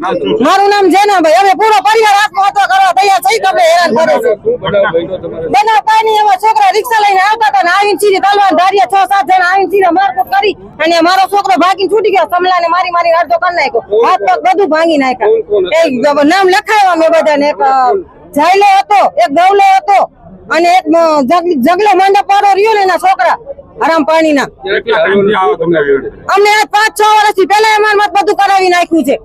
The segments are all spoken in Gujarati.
મારું નામ જેનાભાઈ. હવે પૂરો પરિવાર આત્મહત્યા કરવા તૈયાર થઈ તમે હેરાન કરે છે. બનાવ કાંઈ નહીં એમાં છોકરા રિક્ષા લઈને આવતા હતા ને આવીને સીધી તલવાર ધાર્યા છ સાત જણા આવીને સીધા મારકુટ કરી અને મારો છોકરો ભાગીને છૂટી ગયો. સમલાને મારી મારી અડધો કરી નાખ્યો. હાથ પગ બધું ભાંગી નાખ્યા. એક નામ લખાવ્યા મેં બધાને. એક જાયલો હતો એક ગવલો હતો અને એક જગ- જગલો મંડપ વાળો રહ્યો ને એના છોકરા હરામ પાણીના. અમને પાંચ છ વર્ષથી એમાં મત બધું કરાવી નાખ્યું છે.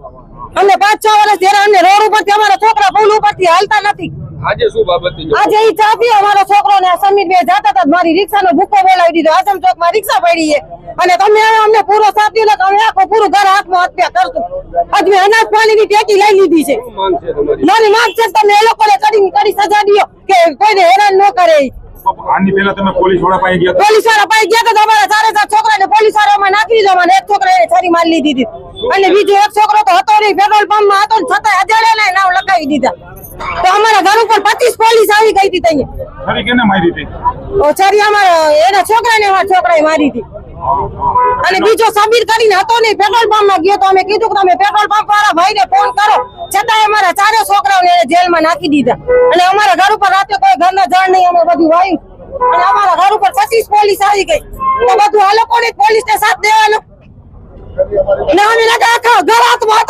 અમને પાંચ છ વર્ષ અમને રોડ ઉપરથી અમારા છોકરા પુલ ઉપરથી હાલતા નથી. આજે શું બાબત આજે ઈ ચાપી અમારો છોકરો ને સમીર બે જતા હતા મારી રિક્ષા નો ભૂકો બોલાવી દીધો. આસમ ચોકમાં રિક્ષા પડી છે. અને તમે અમને પૂરો સાથ દીધો અમે આખું પૂરું ઘર હાથમાં હત્યા કરશું. આજ મેં અનાજ પાણી ની ટેકી લઈ લીધી છે. મારી માંગ છે તમે એ લોકોને કરી કરી સજા દો કે કોઈને હેરાન ન કરે. આની પહેલા તમે પોલીસવાળા પાસે ગયા પોલીસવાળા પાસે ગયા તો અમારા સારે સાત છોકરા ને પોલીસવાળા માં નાખી દીધો. મને એક છોકરા એને છરી મારી લીધી હતી. અને બીજો એક છોકરો તો હતો નહીં. પેટ્રોલ પંપમાં હતો ને છતાં અજાડે ને નામ લગાવી દીધા. તો અમારા ઘર ઉપર પચીસ પોલીસ આવી ગઈ હતી ત્યાં ખરી કેને મારી હતી? છરી અમારા એના છોકરા ને અમારા છોકરાએ મારી હતી. અને બીજો સબીર કરીને હતો નહીં પેટ્રોલ પંપમાં ગયો તો અમે કીધું કે તમે પેટ્રોલ પંપ વાળા ભાઈ ને ફોન કરો. છતાં અમારા ચારે છોકરાઓને જેલમાં નાખી દીધા. અને અમારા ઘર ઉપર રાતે કોઈ ઘરના જાણ નહીં અમે બધું વાયું. અને અમારા ઘર ઉપર પચીસ પોલીસ આવી ગઈ. તો બધું આ લોકોને પોલીસ ને સાથ દેવાનો. ને અમે લગા આખા ઘર તૈયાર છીએ